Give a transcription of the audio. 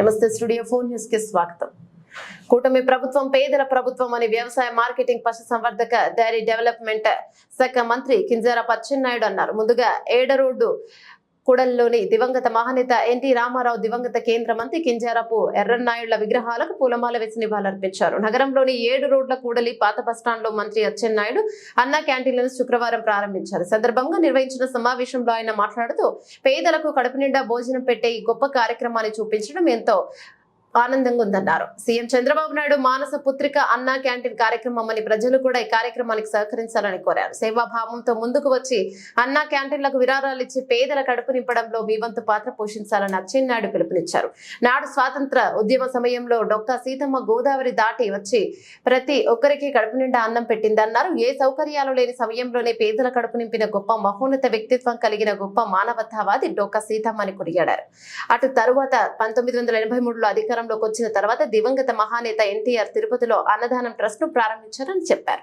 నమస్తే studio four న్యూస్కి స్వాగతం. కూటమి ప్రభుత్వం పేదల ప్రభుత్వం అని వ్యవసాయ మార్కెటింగ్ పశు సంవర్ధక డైరీ డెవలప్మెంట్ శాఖ మంత్రి కింజారా పచ్చెన్నాయుడు అన్నారు. ముందుగా ఏడ రోడ్డు కూడలిలోని దివంగత మహానేత ఎన్టీ రామారావు దివంగత కేంద్ర మంత్రి కింజారపు ఎర్రన్నాయుళ్ళ విగ్రహాలకు పూలమాల వేసి నివాళులర్పించారు. నగరంలోని ఏడు రోడ్ల కూడలి పాత బస్టాండ్లో మంత్రి అచ్చెన్నాయుడు అన్నా క్యాంటీన్లను శుక్రవారం ప్రారంభించారు. సందర్భంగా నిర్వహించిన సమావేశంలో ఆయన మాట్లాడుతూ పేదలకు కడుపు నిండా భోజనం పెట్టే ఈ గొప్ప కార్యక్రమాన్ని చూపించడం ఎంతో ఆనందంగా ఉందన్నారు సీఎం చంద్రబాబు నాయుడు మానస పుత్రిక అన్నా క్యాంటీన్ కార్యక్రమం అని ప్రజలు కూడా ఈ కార్యక్రమానికి సహకరించాలని కోరారు. సేవాభావంతో ముందుకు వచ్చి అన్నా క్యాంటీన్లకు విరాళాలు ఇచ్చి పేదల కడుపు నింపడంలో మీ వంతు పాత్ర పోషించాలని అచ్చెన్నాయుడు పిలుపునిచ్చారు. నాడు స్వాతంత్ర ఉద్యమ సమయంలో డొక్కా సీతమ్మ గోదావరి దాటి వచ్చి ప్రతి ఒక్కరికి కడుపు నిండా అన్నం పెట్టిందన్నారు. ఏ సౌకర్యాలు లేని సమయంలోనే పేదల కడుపు నింపిన గొప్ప మహోన్నత వ్యక్తిత్వం కలిగిన గొప్ప మానవతావాది డొక్కా సీతమ్మ అని కొనియాడారు. అటు తరువాత పంతొమ్మిది వందల ఎనభై మూడులో అధికారం అధికారంలోకి వచ్చిన తర్వాత దివంగత మహానేత ఎన్టీఆర్ తిరుపతిలో అన్నదానం ట్రస్ట్ను ప్రారంభించారని చెప్పారు.